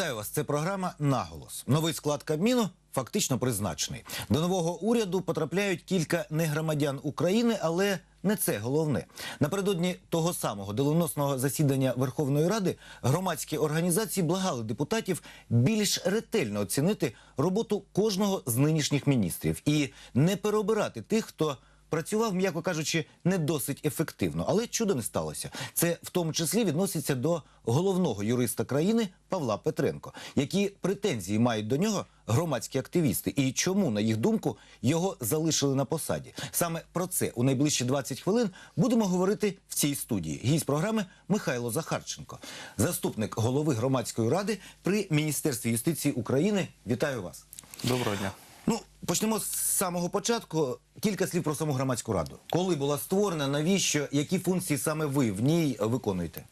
Вітаю вас. Це програма Наголос. Новий склад Кабміну фактично призначений. До нового уряду потрапляють кілька негромадян України, але не це головне. Напередодні того самого доленосного засідання Верховної Ради громадські організації благали депутатів більш ретельно оцінити роботу кожного з нинішніх міністрів і не переобирати тих, хто працював, м'яко кажучи, не досить ефективно, але чудо не сталося. Це в тому числі відноситься до головного юриста країни Павла Петренко. Які претензії мають до нього громадські активісти, і чому, на їх думку, його залишили на посаді? Саме про це у найближчі 20 хвилин будемо говорити в цій студії. Гість програми Михайло Захарченко, заступник голови громадської ради при міністерстві юстиції України. Вітаю вас. Доброго дня. Ну, почнемо з самого початку. Кілька слів про саму громадську раду. Коли була створена, навіщо, які функції саме ви в ній виконуєте?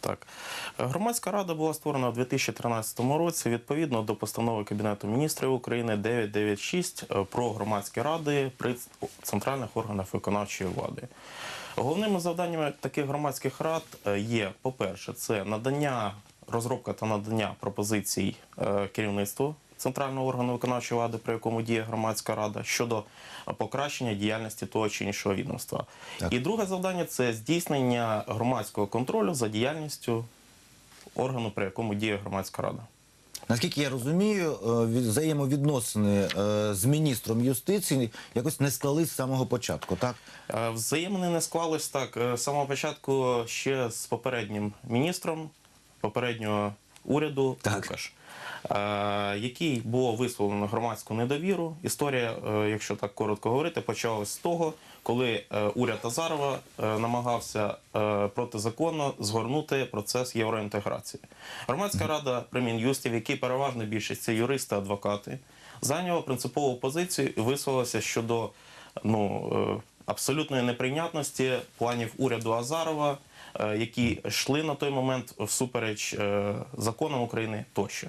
Так, громадська рада була створена у 2013 році відповідно до постанови Кабінету міністрів України 996 е, про громадські ради при центральних органах виконавчої влади. Головними завданнями таких громадських рад е, є, по-перше, це надання, розробка та надання пропозицій е, керівництву центрального органу виконавчої влади, при якому діє громадська рада, щодо покращення діяльності того чи іншого відомства. Так. І друге завдання це здійснення громадського контролю за діяльністю органу, при якому діє громадська рада. Наскільки я розумію, е, взаємовідносини е, з міністром юстиції якось не склались з самого початку, так? Е, Взаємини не склались так. З самого початку ще з попереднім міністром попереднього уряду Так. Лукаш, який було висловлено громадську недовіру. Історія, е, якщо так коротко говорити, почалась з того, коли е, уряд Азарова е, намагався е, протизаконно згорнути процес євроінтеграції. Громадська рада при Мін'юсті, в якій переважна більшість це юристи, адвокати, зайняла принципову позицію і висловилася щодо ну, е, абсолютної неприйнятності планів уряду Азарова, е, які йшли на той момент всупереч е, законам України тощо.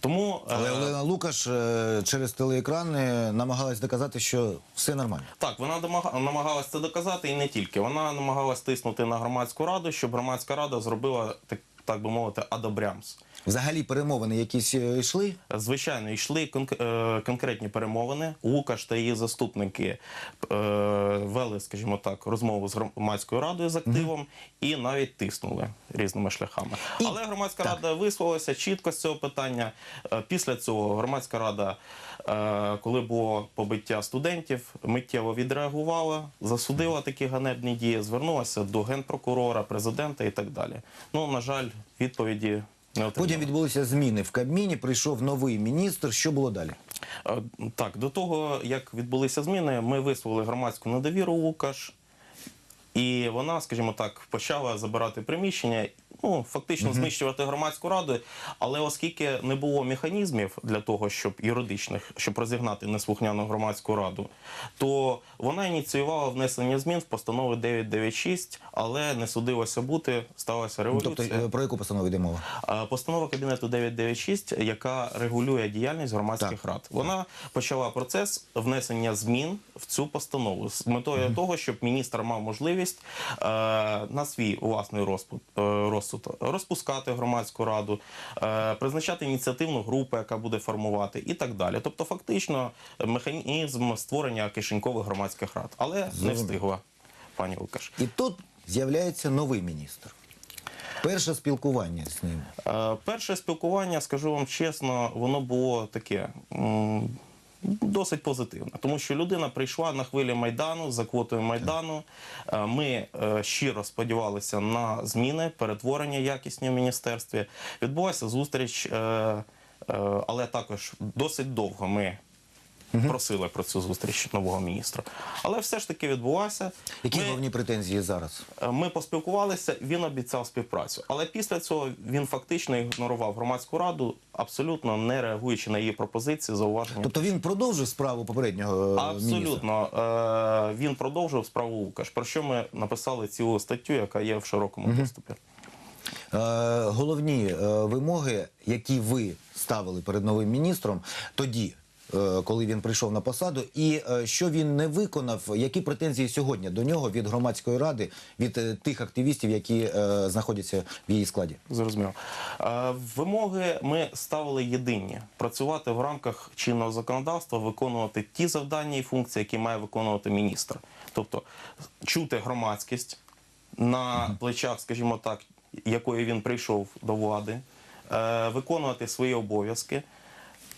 Тому е, Але Олена Лукаш е, через телеекрани намагалась доказати, що все нормально. Так, вона намагалась це доказати і не тільки. Вона намагалась тиснути на громадську раду, щоб громадська рада зробила так, так би мовити, адобрямс. Взагалі перемовини якісь е, йшли. Звичайно, йшли е, конкретні перемовини. Лукаш та її заступники е, вели, скажімо так, розмову з громадською радою з активом і навіть тиснули різними шляхами. І- Але громадська так. рада висловилася чітко з цього питання. Після цього громадська рада, коли було побиття студентів, миттєво відреагувала, засудила такі ганебні дії, звернулася до генпрокурора, президента і так далі. Ну, на жаль, відповіді. Потім відбулися зміни в Кабміні. Прийшов новий міністр. Що було далі? Е, Так, до того, як відбулися зміни, ми висловили громадську недовіру Лукаш, і вона, скажімо так, почала забирати приміщення, ну, фактично знищувати громадську раду. Але оскільки не було механізмів для того, щоб юридичних, щоб розігнати неслухняну громадську раду, то вона ініціювала внесення змін в постанови 996, але не судилося бути, сталася революція. Тобто е, про яку постанову йде мова? Постанова Кабінету 996, яка регулює діяльність громадських Так. рад. Вона почала процес внесення змін в цю постанову з метою того, щоб міністр мав можливість е, на свій власний розпуд, е, розсуд розпускати громадську раду, е, призначати ініціативну групу, яка буде формувати, і так далі. Тобто, фактично, механізм створення кишенькових громадських рад, але не встигла пані Лукаш. І тут з'являється новий міністр. Перше спілкування з ним. Е, Перше спілкування, скажу вам чесно, воно було таке. Досить позитивна, тому що людина прийшла на хвилі майдану за квотою майдану. Е, Ми е, щиро сподівалися на зміни, перетворення якісні в міністерстві. Відбулася зустріч, е, але також досить довго ми просили про цю зустріч нового міністра. Але все ж таки відбулася. Які Ми- головні претензії зараз? Е, Ми поспілкувалися, він обіцяв співпрацю. Але після цього він фактично ігнорував громадську раду, абсолютно не реагуючи на її пропозиції, зауваження. Тобто він продовжив справу попереднього е, міністра? Абсолютно Е, він продовжив справу Лукаш, про що ми написали цілу статтю, яка є в широкому доступі. Е, головні вимоги, які ви ставили перед новим міністром тоді, коли він прийшов на посаду, і е, що він не виконав, які претензії сьогодні до нього від громадської ради, від е, тих активістів, які е, знаходяться в її складі? Зрозуміло. Е, Вимоги ми ставили єдині: працювати в рамках чинного законодавства, виконувати ті завдання і функції, які має виконувати міністр. Тобто чути громадськість на плечах, скажімо так, якої він прийшов до влади, е, виконувати свої обов'язки.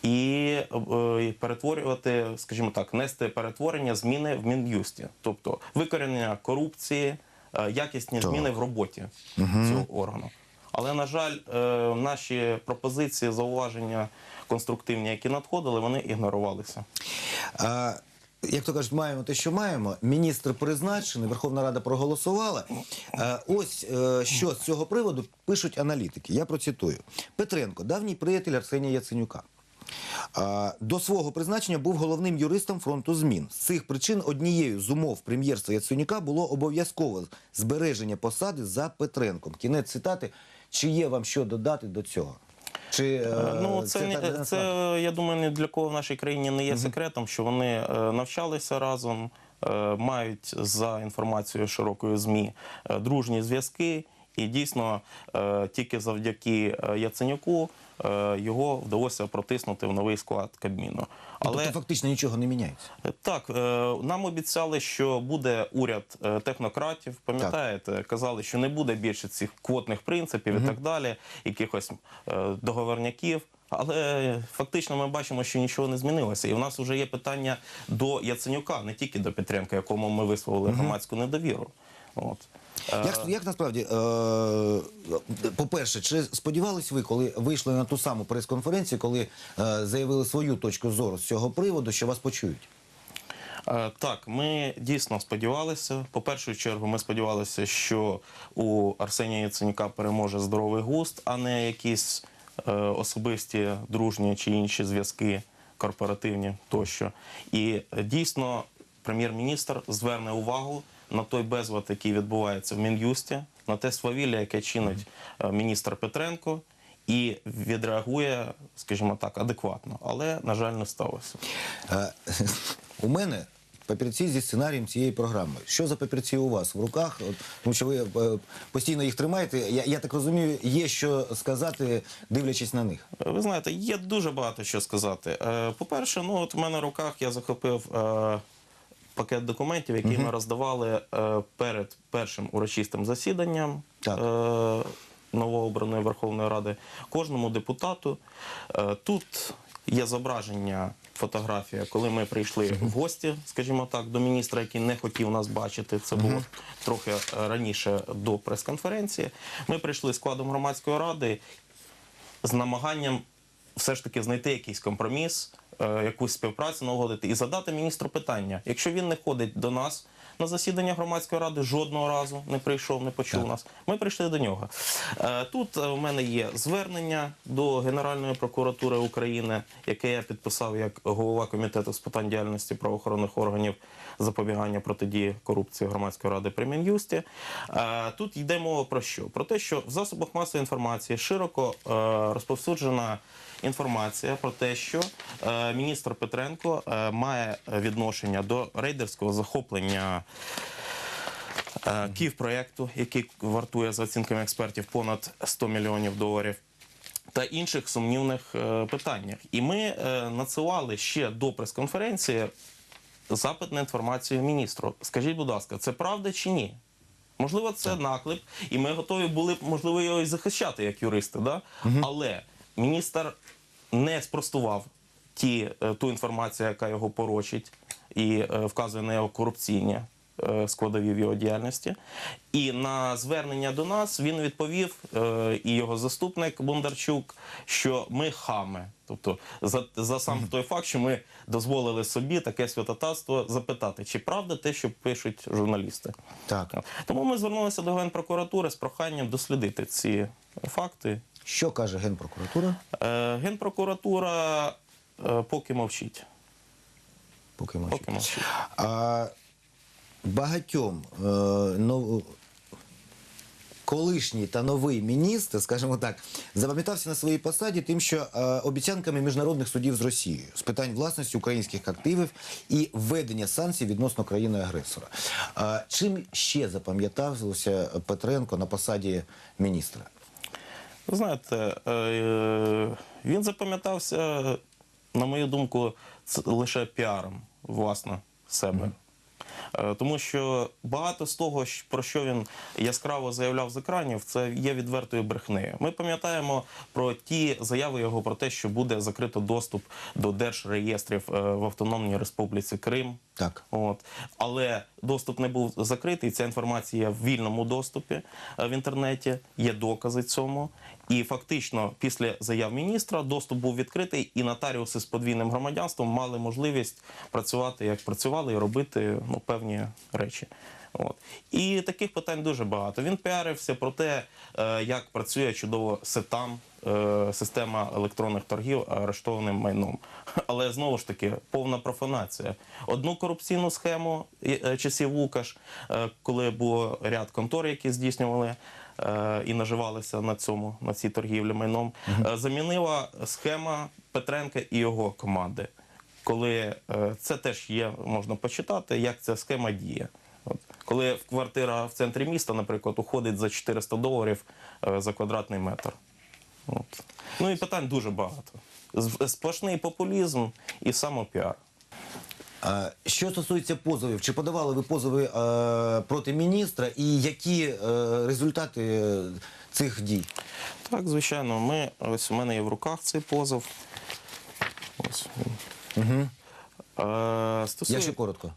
І е, перетворювати, скажімо так, нести перетворення зміни в мін'юсті, тобто викорінення корупції, е, якісні Так. зміни в роботі цього органу. Але на жаль, е, наші пропозиції, зауваження конструктивні, які надходили, вони ігнорувалися. А, як то кажуть, маємо те, що маємо. Міністр призначений, Верховна Рада проголосувала. Ось що з цього приводу пишуть аналітики. Я процитую: Петренко, давній приятель Арсенія Яценюка. До свого призначення був головним юристом фронту змін. З цих причин однією з умов прем'єрства Яценюка було обов'язкове збереження посади за Петренком. Кінець цитати. Чи є вам що додати до цього? Чи е, Ну, це, так не, це, я думаю, ні для кого в нашій країні не є секретом, що вони е, навчалися разом, е, мають за інформацією широкої ЗМІ е, дружні зв'язки. І дійсно е, тільки завдяки е, Яценюку е, його вдалося протиснути в новий склад Кабміну. Але Тобто фактично нічого не міняється. так, нам обіцяли, що буде уряд технократів. Пам'ятаєте, казали, що не буде більше цих квотних принципів і так далі, якихось договорняків. Але фактично ми бачимо, що нічого не змінилося. І в нас вже є питання до Яценюка, не тільки до Петренка, якому ми висловили громадську недовіру. От. Як, як насправді, е, по-перше, чи сподівались ви, коли вийшли на ту саму прес-конференцію, коли е, заявили свою точку зору з цього приводу, що вас почують? Е, Так, ми дійсно сподівалися. По першу чергу, ми сподівалися, що у Арсенія Яценюка переможе здоровий густ, а не якісь е, особисті дружні чи інші зв'язки корпоративні тощо. І дійсно прем'єр-міністр зверне увагу на той безлад, який відбувається в Мін'юсті, на те свавілля, яке чинить е, міністр Петренко. І відреагує, скажімо так, адекватно, але на жаль, не сталося. Е, у мене папірці зі сценарієм цієї програми. Що за папірці у вас в руках? От, тому що ви е, постійно їх тримаєте. Я, я так розумію, є що сказати, дивлячись на них. Ви знаєте, є дуже багато що сказати. Е, По-перше, ну от у мене в руках я захопив пакет документів, які ми роздавали е, перед першим урочистим засіданням Так. е, новообраної Верховної Ради кожному депутату. Е, Тут є зображення. Фотографія, коли ми прийшли в гості, скажімо так, до міністра, який не хотів нас бачити. Це було трохи е, раніше до прес-конференції. Ми прийшли складом громадської ради з намаганням все ж таки знайти якийсь компроміс, якусь співпрацю налагодити і задати міністру питання. Якщо він не ходить до нас на засідання громадської ради, жодного разу не прийшов, не почув нас. Ми прийшли до нього. Е, Тут е, у мене є звернення до Генеральної прокуратури України, яке я підписав як голова комітету з питань діяльності правоохоронних органів запобігання протидії корупції громадської ради при Мін'юсті. Е, Тут йде мова про що? Про те, що в засобах масової інформації широко е, розповсюджена інформація про те, що е, міністр Петренко е, має відношення до рейдерського захоплення. е, Київпроєкту, який вартує за оцінками експертів понад 100 мільйонів доларів, та інших сумнівних питаннях. І ми надсилали ще до прес-конференції запит на інформацію міністру. Скажіть, будь ласка, це правда чи ні? Можливо, це наклеп, і ми готові були б, можливо, його і захищати як юристи. Да? Але міністр не спростував ті, е, ту інформацію, яка його порочить, і е, вказує на його корупційні е, складові в його діяльності. І на звернення до нас він відповів, і його заступник Бондарчук, що ми хами. Тобто, за, за сам той факт, що ми дозволили собі таке святотатство запитати, чи правда те, що пишуть журналісти. Так. Тому ми звернулися до Генпрокуратури з проханням дослідити ці факти. Що каже Генпрокуратура? Е, Генпрокуратура е, поки мовчить. Поки мовчить. Поки мовчить. А багатьом е, нов... колишній та новий міністр, скажімо так, запам'ятався на своїй посаді тим, що е, обіцянками міжнародних судів з Росією з питань власності українських активів і введення санкцій відносно країни-агресора. Е, чим ще запам'ятався Петренко на посаді міністра? Знаєте, е, він запам'ятався, на мою думку, лише піаром власне себе. Е, Тому що багато з того, про що він яскраво заявляв з екранів, це є відвертою брехнею. Ми пам'ятаємо про ті заяви його про те, що буде закрито доступ до держреєстрів е, в Автономній Республіці Крим. Так. От. Але доступ не був закритий. Ця інформація в вільному доступі е, в інтернеті, є докази цьому. І фактично, після заяв міністра доступ був відкритий, і нотаріуси з подвійним громадянством мали можливість працювати як працювали і робити ну, певні речі. От. І таких питань дуже багато. Він піарився про те, е, як працює чудово СЕТАМ, е, система електронних торгів арештованим майном. Але знову ж таки повна профанація. Одну корупційну схему е, часів Лукаш, е, коли було ряд контор, які здійснювали. е, І наживалися на цьому на цій торгівлі майном. е, Замінила схема Петренка і його команди, коли е, це теж є, можна почитати, як ця схема діє. От. Коли квартира в центрі міста, наприклад, уходить за 400 доларів е, за квадратний метр. От. Ну і питань дуже багато. Сплошний популізм і самопіар. Що стосується позовів, чи подавали ви позови е, проти міністра, і які е, результати цих дій? Так, звичайно, ми, ось у мене є в руках цей позов. Ось. Угу. Е, стосує- ще коротко.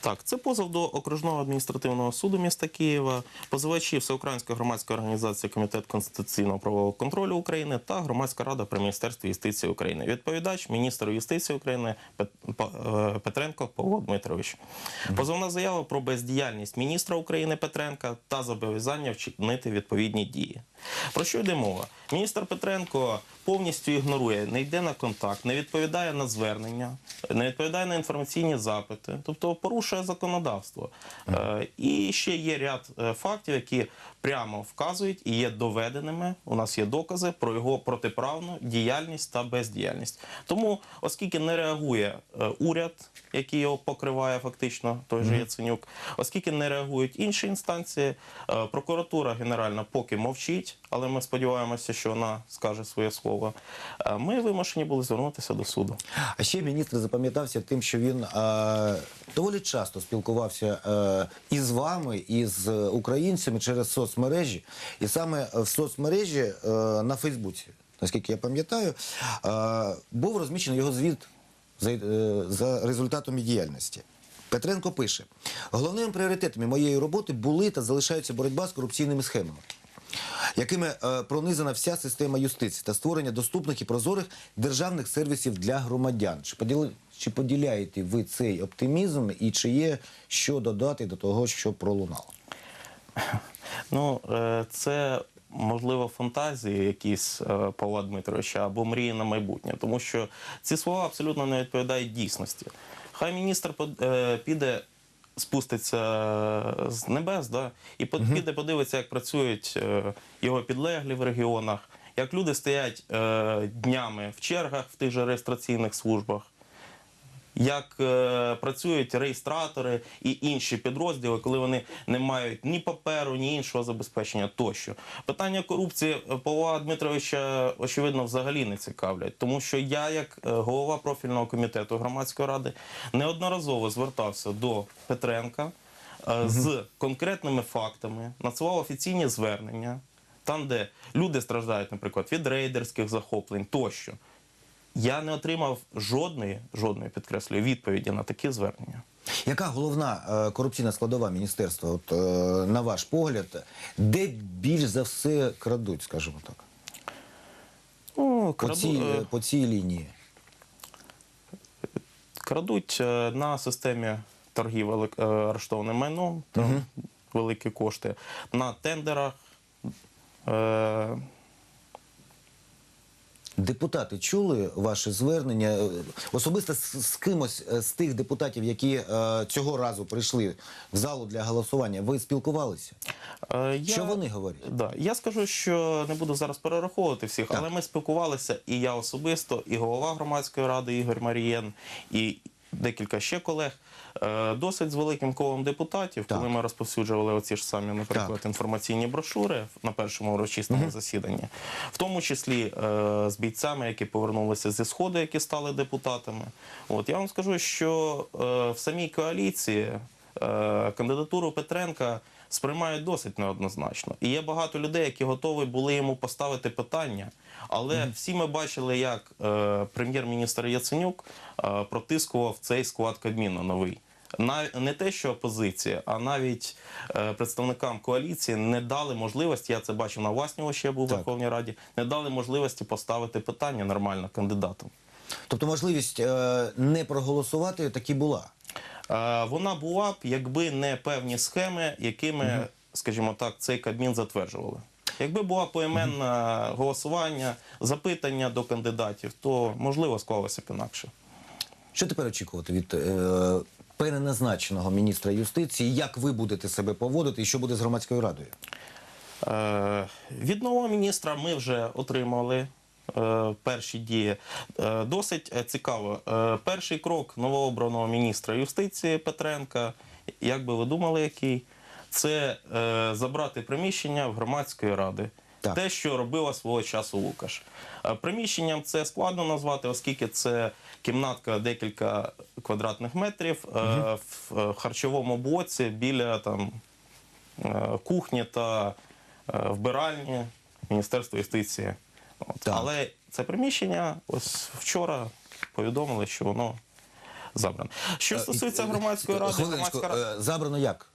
Так, це позов до окружного адміністративного суду міста Києва, позивачі Всеукраїнська громадська організація Комітет конституційного правового контролю України та Громадська рада при Міністерстві юстиції України. Відповідач міністр юстиції України е, Петренко Павло Дмитрович. Позовна заява про бездіяльність міністра України Петренка та зобов'язання вчинити відповідні дії. Про що йде мова? Міністр Петренко повністю ігнорує, не йде на контакт, не відповідає на звернення, не відповідає на інформаційні запити, тобто порушує законодавство. Е, І ще є ряд е, фактів, які прямо вказують і є доведеними. У нас є докази про його протиправну діяльність та бездіяльність. Тому, оскільки не реагує е, уряд, який його покриває фактично, той же Яценюк, оскільки не реагують інші інстанції, е, прокуратура генеральна поки мовчить, але ми сподіваємося, що вона скаже своє слово. Е, Ми вимушені були звернутися до суду. А ще міністр запам'ятався тим, що він е, доволі часто спілкувався е, і з вами, і з українцями через соцмережі. І саме в соцмережі е, на Фейсбуці, наскільки я пам'ятаю, е, був розміщений його звіт за, е, за результатами діяльності. Петренко пише: головними пріоритетами моєї роботи були та залишаються боротьба з корупційними схемами якими е, пронизана вся система юстиції та створення доступних і прозорих державних сервісів для громадян. Чи поділи, чи поділяєте ви цей оптимізм і чи є що додати до того, що пролунало? Ну, е, це можливо фантазії якісь е, Павла Дмитровича або мрії на майбутнє, тому що ці слова абсолютно не відповідають дійсності. Хай міністр е, піде. Спуститься з небес, да, і піде подивиться, як працюють е, його підлеглі в регіонах, як люди стоять е, днями в чергах в тих же реєстраційних службах, як е, працюють реєстратори і інші підрозділи, коли вони не мають ні паперу, ні іншого забезпечення тощо. Питання корупції Павла Дмитровича очевидно взагалі не цікавлять, тому що я, як е, голова профільного комітету громадської ради, неодноразово звертався до Петренка е, з конкретними фактами, надсилав офіційні звернення. Там, де люди страждають, наприклад, від рейдерських захоплень тощо. Я не отримав жодної, жодної підкреслюю, відповіді на такі звернення. Яка головна е, корупційна складова міністерства, от, е, на ваш погляд, де більш за все крадуть, скажімо так, Ну, по, цій, е, по цій лінії? крадуть е, на системі торгів е, арештованим майном, там великі кошти, на тендерах. Е, Депутати чули ваше звернення особисто з, з кимось е, з тих депутатів, які е, цього разу прийшли в залу для голосування. Ви спілкувалися? Е, я- Що вони говорять? Да. Я скажу, що не буду зараз перераховувати всіх, Так. але ми спілкувалися і я особисто, і голова громадської ради Ігор Марієн, і декілька ще колег. е, Досить з великим колом депутатів, Так. коли ми розповсюджували оці ж самі, наприклад, Так. інформаційні брошури на першому урочистому засіданні, в тому числі е, з бійцями, які повернулися зі сходу, які стали депутатами. От я вам скажу, що е, в самій коаліції е, кандидатуру Петренка сприймають досить неоднозначно. І є багато людей, які готові були йому поставити питання. Але всі ми бачили, як е, прем'єр-міністр Яценюк е, протискував цей склад Кабміну новий. Не те, що опозиція, а навіть е, представникам коаліції не дали можливості. Я це бачив на власні очі, я був в Верховній Раді. Не дали можливості поставити питання нормально кандидатам. Тобто можливість е, не проголосувати таки була. Е, Вона була б, якби не певні схеми, якими, скажімо так, цей Кабмін затверджували. Якби була поіменне голосування, запитання до кандидатів, то можливо склалося б інакше. Що тепер очікувати від е, переназначеного міністра юстиції? Як ви будете себе поводити і що буде з громадською радою? Е, Від нового міністра ми вже отримали перші дії. Е, Досить е, цікаво. Е, Перший крок новообраного міністра юстиції Петренка, як би ви думали, який? Це е, забрати приміщення в громадської ради. Так. Те, що робила свого часу Лукаш. Е, Приміщенням це складно назвати, оскільки це кімнатка декілька квадратних метрів е, в е, харчовому блоці біля там е, кухні та е, вбиральні Міністерства юстиції. От. Так. Але це приміщення ось вчора повідомили, що воно забране. Що стосується громадської ради, Е, Хвилиночку, громадська рада. е, забрано як?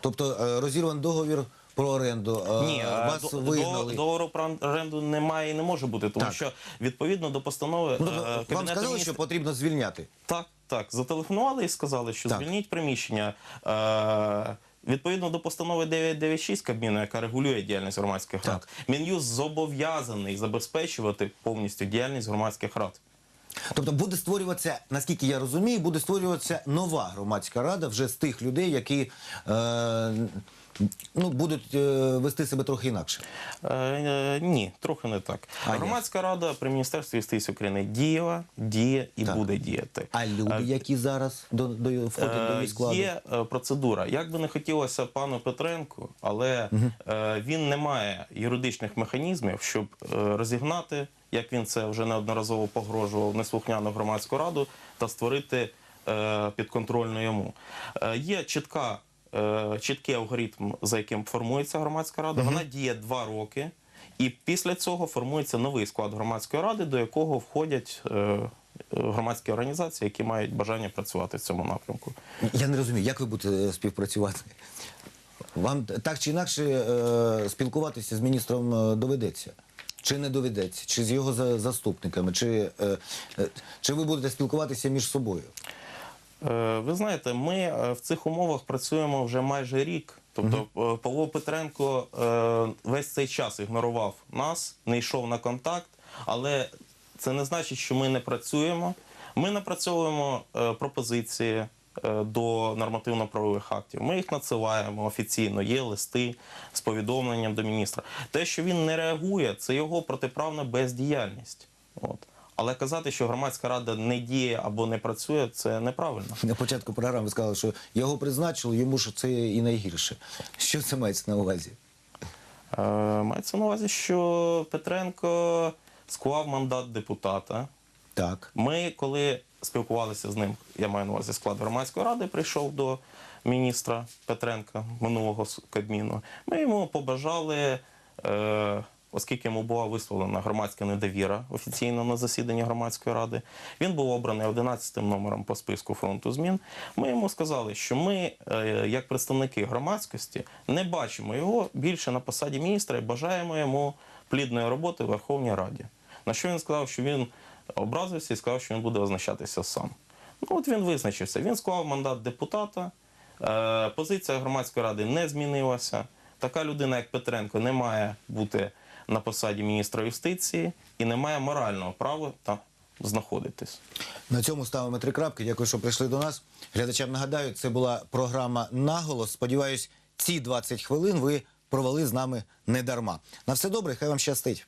Тобто е, розірван договір про оренду, е, Ні, е, вас до- вигнали. до- договору про оренду немає і не може бути, тому Так. що відповідно до постанови Ну, е, тобто, вам Кабінету сказали, Міністрів- що потрібно звільняти. Так, так. Зателефонували і сказали, що Так. звільніть приміщення. Е, відповідно до постанови 996 Кабміну, яка регулює діяльність громадських рад, Мін'юз зобов'язаний забезпечувати повністю діяльність громадських рад. Тобто буде створюватися, наскільки я розумію, буде створюватися нова громадська рада вже з тих людей, які е, ну, будуть е, вести себе трохи інакше. Е, е, ні, трохи не так. А як? Громадська рада при Міністерстві юстиції України діяла, діє і Так. буде діяти. А люди, Е, які зараз до, до, входять до Е, її складу? Є е, процедура. Як би не хотілося пану Петренку, але е, він не має юридичних механізмів, щоб е, розігнати, як він це вже неодноразово погрожував, неслухняну громадську раду та створити е, підконтрольну йому. Е, Є чітка. Е, Чіткий алгоритм, за яким формується громадська рада, вона діє два роки, і після цього формується новий склад громадської ради, до якого входять е, громадські організації, які мають бажання працювати в цьому напрямку. Я не розумію, як ви будете співпрацювати? Вам так чи інакше е, спілкуватися з міністром доведеться? Чи не доведеться? Чи з його за- заступниками? Чи, чи ви будете спілкуватися між собою? Е, Ви знаєте, ми е, в цих умовах працюємо вже майже рік. Тобто е, Павло Петренко весь цей час ігнорував нас, не йшов на контакт, але це не значить, що ми не працюємо. Ми напрацьовуємо пропозиції до нормативно-правових актів. Ми їх надсилаємо офіційно. Є листи з повідомленням до міністра. Те, що він не реагує, це його протиправна бездіяльність. От. Але казати, що громадська рада не діє або не працює, це неправильно. На початку програми ви сказали, що його призначили, йому ж це і найгірше. Що це мається на увазі? Е, мається на увазі, що Петренко склав мандат депутата. Так. Ми, коли спілкувалися з ним, я маю на увазі склад громадської ради, прийшов до міністра Петренка минулого Кабміну. Ми йому побажали, е, оскільки йому була висловлена громадська недовіра офіційно на засіданні громадської ради. Він був обраний 11 номером по списку фронту змін. Ми йому сказали, що ми, е, як представники громадськості, не бачимо його більше на посаді міністра і бажаємо йому плідної роботи в Верховній Раді. На що він сказав, що він образився і сказав, що він буде визначатися сам. Ну от він визначився. Він склав мандат депутата. Е, позиція громадської ради не змінилася. Така людина, як Петренко, не має бути на посаді міністра юстиції і не має морального права там знаходитись. На цьому ставимо три крапки. Дякую, що прийшли до нас. Глядачам нагадаю, це була програма Наголос. Сподіваюсь, ці 20 хвилин ви провели з нами недарма. На все добре, хай вам щастить.